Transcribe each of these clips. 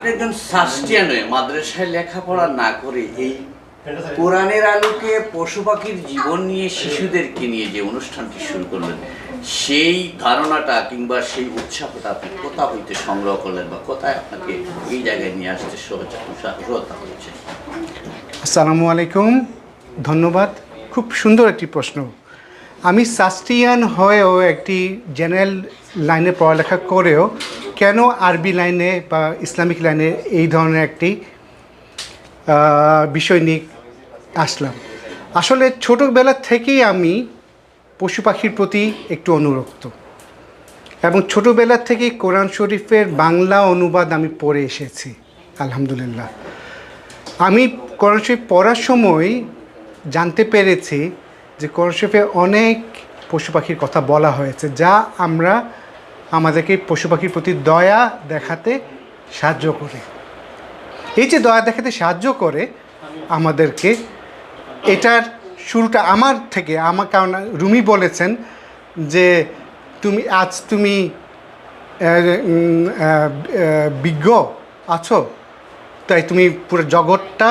একজন সাস্টিয়ান হয়ে মাদ্রাসায় লেখাপড়া না করে এই কোরআনের আলোকে পশু পাখির জীবন নিয়ে শিশুদেরকে নিয়ে যে অনুষ্ঠানটি শুরু করলেন, সেই ধারণাটা কিংবা সেই উৎসাহটা আপনি কোথা হইতে সংগ্রহ করলেন বা কোথায় আপনাকে এই জায়গায় নিয়ে আসতে সহজা সহায়তা হয়েছে? আসসালামু আলাইকুম, ধন্যবাদ। খুব সুন্দর একটি প্রশ্ন। আমি সাস্টিয়ান হয়েও একটি জেনারেল লাইনে পড়ালেখা করেও কেন আরবি লাইনে বা ইসলামিক লাইনে এই ধরনের একটি বিষয় নিয়ে আসলাম? আসলে ছোটোবেলা থেকেই আমি পশু পাখির প্রতি একটু অনুরক্ত এবং ছোটোবেলা থেকেই কোরআন শরীফের বাংলা অনুবাদ আমি পড়ে এসেছি, আলহামদুলিল্লাহ। আমি কোরআন শরীফ পড়ার সময় জানতে পেরেছি যে কোরআন শরীফে অনেক পশু পাখির কথা বলা হয়েছে, যা আমরা আমাদেরকে পশু পাখির প্রতি দয়া দেখাতে সাহায্য করে। এই যে দয়া দেখাতে সাহায্য করে, আমাদেরকে এটার শুরুটা আমার থেকে, আমার কারণ রুমি বলেছেন যে তুমি আজ তুমি বিজ্ঞ আছো, তাই তুমি পুরো জগৎটা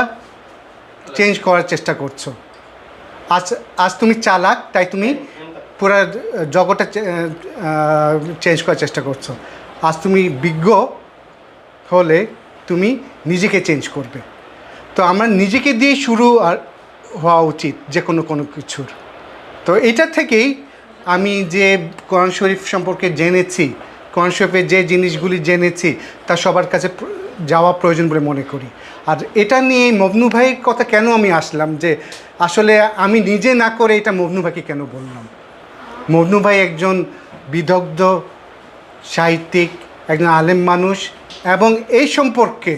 চেঞ্জ করার চেষ্টা করছ। আজ আজ তুমি চালাক, তাই তুমি পুরো জগৎটা চেঞ্জ করার চেষ্টা করছ। আজ তুমি বিজ্ঞ হলে তুমি নিজেকে চেঞ্জ করবে। তো আমার নিজেকে দিয়ে শুরু আর হওয়া উচিত যে কোনো কোনো কিছুর। তো এটা থেকেই আমি যে কোরআন শরীফ সম্পর্কে জেনেছি, কোরআন শরীফের যে জিনিসগুলি জেনেছি, তা সবার কাছে যাওয়া প্রয়োজন বলে মনে করি। আর এটা নিয়ে মবনু ভাইয়ের কথা কেন আমি আসলাম যে আসলে আমি নিজে না করে এটা মবনু ভাইকে কেন বললাম? মবনু ভাই একজন বিদগ্ধ, সাহিত্যিক, একজন আলেম মানুষ এবং এই সম্পর্কে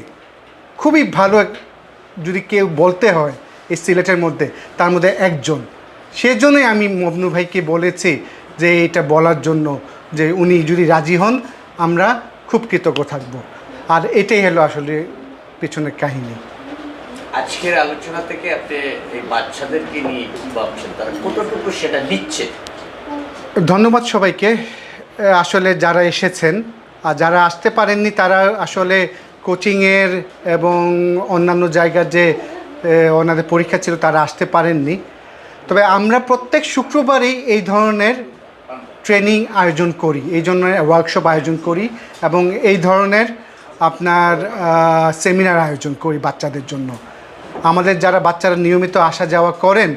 খুবই ভালো যদি কেউ বলতে হয় এই সিলেটের মধ্যে, তার মধ্যে একজন। সেজন্যই আমি মবনু ভাইকে বলেছি যে এটা বলার জন্য যে উনি যদি রাজি হন, আমরা খুব কৃতজ্ঞ থাকব। আর এটাই হলো আসলে পেছনের কাহিনী। আজকের আলোচনা থেকে আপনি এই বাচ্চাদেরকে নিয়ে কি ভাবছেন? তারা কতটুকু সেটা নিচ্ছে? ধন্যবাদ সবাইকে। আসলে যারা এসেছেন আর যারা আসতে পারেননি, তারা আসলে কোচিংয়ের এবং অন্যান্য জায়গার যে ওনাদের পরীক্ষা ছিল, তারা আসতে পারেননি। তবে আমরা প্রত্যেক শুক্রবারই এই ধরনের ট্রেনিং আয়োজন করি, এই জন্য ওয়ার্কশপ আয়োজন করি এবং এই ধরনের আপনার সেমিনার আয়োজন করি বাচ্চাদের জন্য। আমাদের যারা বাচ্চারা নিয়মিত আসা যাওয়া করেন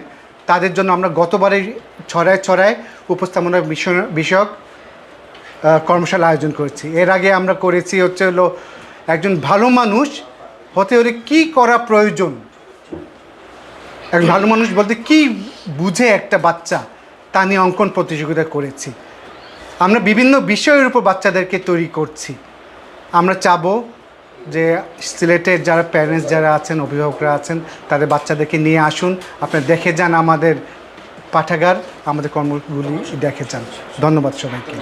তাদের জন্য আমরা গতবারে ছড়ায় ছড়ায় উপস্থাপনা বিষয়- বিষয়ক কর্মশালা আয়োজন করেছি। এর আগে আমরা করেছি হচ্ছে হলো একজন ভালো মানুষ হতে হলে কী করা প্রয়োজন? একজন ভালো মানুষ বলতে কি বুঝে একটা বাচ্চা? তা নিয়ে অঙ্কন প্রতিযোগিতা করেছি। আমরা বিভিন্ন বিষয়ের উপর বাচ্চাদেরকে তৈরি করছি। আমরা চাবো যে সিলেটের যারা প্যারেন্টস যারা আছেন, অভিভাবকরা আছেন, তাদের বাচ্চাদেরকে নিয়ে আসুন। আপনারা দেখে যান আমাদের পাঠাগার, আমাদের কর্মগুলি দেখে যান। ধন্যবাদ সবাইকে।